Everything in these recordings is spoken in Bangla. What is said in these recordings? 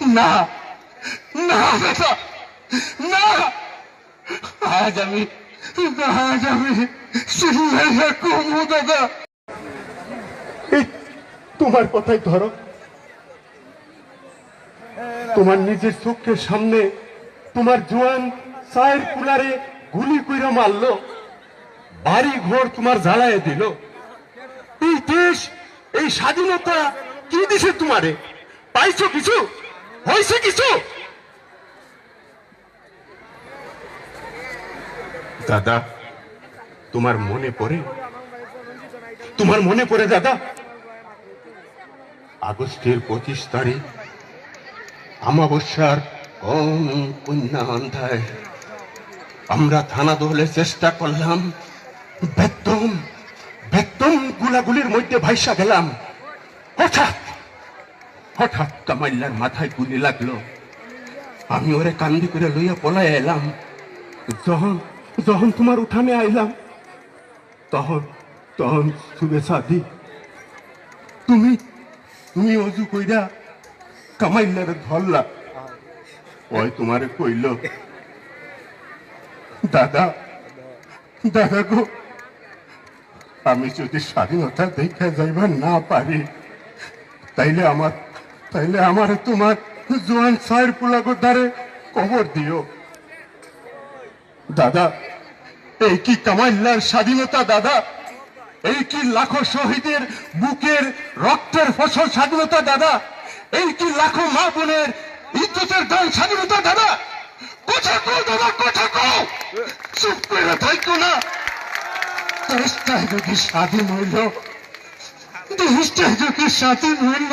না না দাদা না। আজ আমি আজ আমি তোমার কথাই ধরো। তোমার নিজের চোখের সামনে তোমার জোয়ান চায়ের কুলারে গুলি কইরা মারলো। বাড়ি ঘর তোমার জ্বালায় দিল। এই দেশ, এই স্বাধীনতা কি দিছে তোমারে? পাইছো কিছু? হয়েছে কিছু দাদা, তোমার মনে পড়ে? তোমার মনে পড়ে, দাদা? আগস্টের পঁচিশ তারিখ আমাবস্যার কম কন্যা অন্ধায় আমরা থানা দখলের চেষ্টা করলাম। বেতম বেতম গুলাগুলির মধ্যে ভাইসা গেলাম। হঠাৎ হঠাৎ কামাইল্লার মাথায় গুলি লাগল। আমি ওরে কান্দি করে লইয়া পলায় এলাম। যখন যখন তোমার উঠানে আইলাম, তখন তখন শুভেচ্ছা দি। তুমি তুমি অজু কইরা কামাইল্লার ধরলা। ওই তোমারে কইল, দাদা দাদা গো, আমি যদি স্বাধীনতা দেখা যাইবার না পারি, তাইলে আমার তাইলে আমার তোমার জোয়ান সাহের পোলাগো দ্বারে কবর দিও। দাদা, এই কি কামাইল্লার স্বাধীনতা, দাদা? এই কি লাখো শহীদের বুকের রক্তের ফসল স্বাধীনতা, দাদা? এই কি লাখো মা বোনের ইজ্জতের দান স্বাধীনতা, দাদা? কথা কো দাদা, কথা কো চুপ করে থাকো না। দেশটাই যদি স্বাধীন হইল দেশটাই যদি স্বাধীন হইল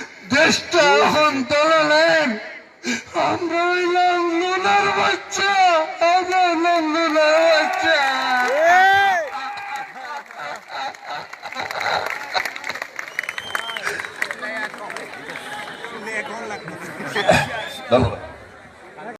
দেশটা এখন দলালেন আমরা হইলাম লোনার বাচ্চা আমরা লোনার বাচ্চা ধন্যবাদ।